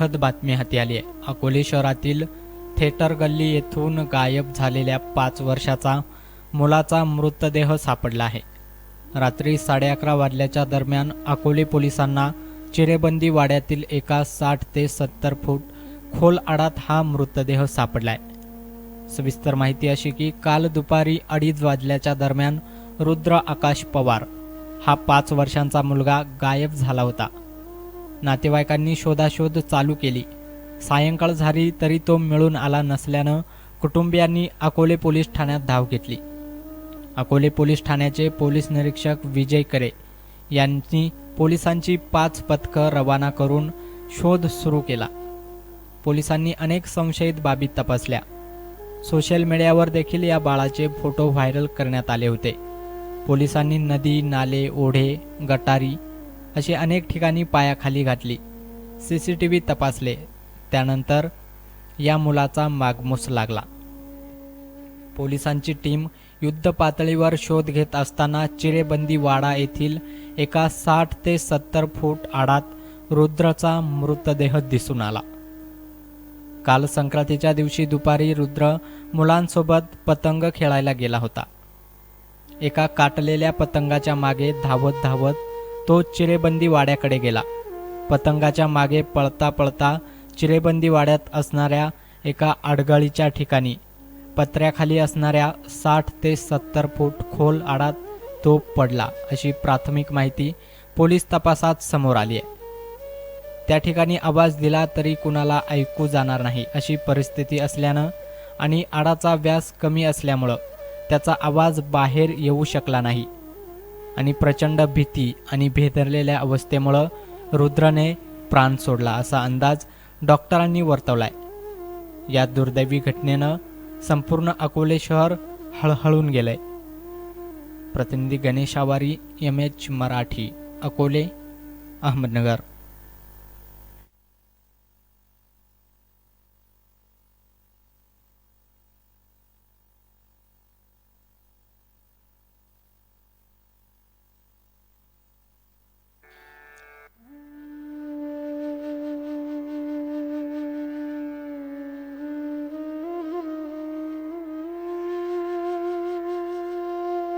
दुःखद बातमी हाती आली आहे. अकोले शहरातील थेटर गल्ली येथून गायब झालेल्या पाच वर्षाचा मुलाचा मृतदेह सापडला आहे. रात्री साडे अकरा वाजल्याच्या दरम्यान अकोले पोलिसांना चिरेबंदी वाड्यातील एका साठ ते सत्तर फूट खोल आडात हा मृतदेह सापडलाय. सविस्तर माहिती अशी की काल दुपारी अडीच वाजल्याच्या दरम्यान रुद्र आकाश पवार हा पाच वर्षांचा मुलगा गायब झाला होता. नातेवाईकांनी शोधाशोध चालू केली. सायंकाळ झाली तरी तो मिळून आला नसल्यानं कुटुंबियांनी अकोले पोलीस ठाण्यात धाव घेतली. अकोले पोलीस ठाण्याचे पोलीस निरीक्षक विजय करे यांनी पोलिसांची पाच पथकं रवाना करून शोध सुरू केला. पोलिसांनी अनेक संशयित बाबी तपासल्या. सोशल मीडियावर देखील या बाळाचे फोटो व्हायरल करण्यात आले होते. पोलिसांनी नदी नाले ओढे गटारी अशी अनेक ठिकाणी पायाखाली घातली. सी सी टी व्ही तपासले. त्यानंतर या मुलाचा मागमूस लागला. पोलिसांची टीम युद्ध पातळीवर शोध घेत असताना चिरेबंदी वाडा येथील एका साठ ते सत्तर फूट आडात रुद्रचा मृतदेह दिसून आला. काल संक्रांतीच्या दिवशी दुपारी रुद्र मुलांसोबत पतंग खेळायला गेला होता. एका काटलेल्या पतंगाच्या मागे धावत धावत तो चिरेबंदी वाड्याकडे गेला. पतंगाच्या मागे पळता पळता चिरेबंदी वाड्यात असणाऱ्या एका आडगळीच्या ठिकाणी पत्र्याखाली असणाऱ्या साठ ते सत्तर फूट खोल आडात तो पडला अशी प्राथमिक माहिती पोलीस तपासात समोर आली आहे. त्या ठिकाणी आवाज दिला तरी कुणाला ऐकू जाणार नाही अशी परिस्थिती असल्यानं आणि आडाचा व्यास कमी असल्यामुळं त्याचा आवाज बाहेर येऊ शकला नाही. आणि प्रचंड भीती आणि भेदरलेल्या अवस्थेमुळं रुद्रने प्राण सोडला असा अंदाज डॉक्टरांनी वर्तवलाय. या दुर्दैवी घटनेनं संपूर्ण अकोले शहर हळहळून गेलंय. प्रतिनिधी गणेश आवारी एम एच मराठी अकोले अहमदनगर.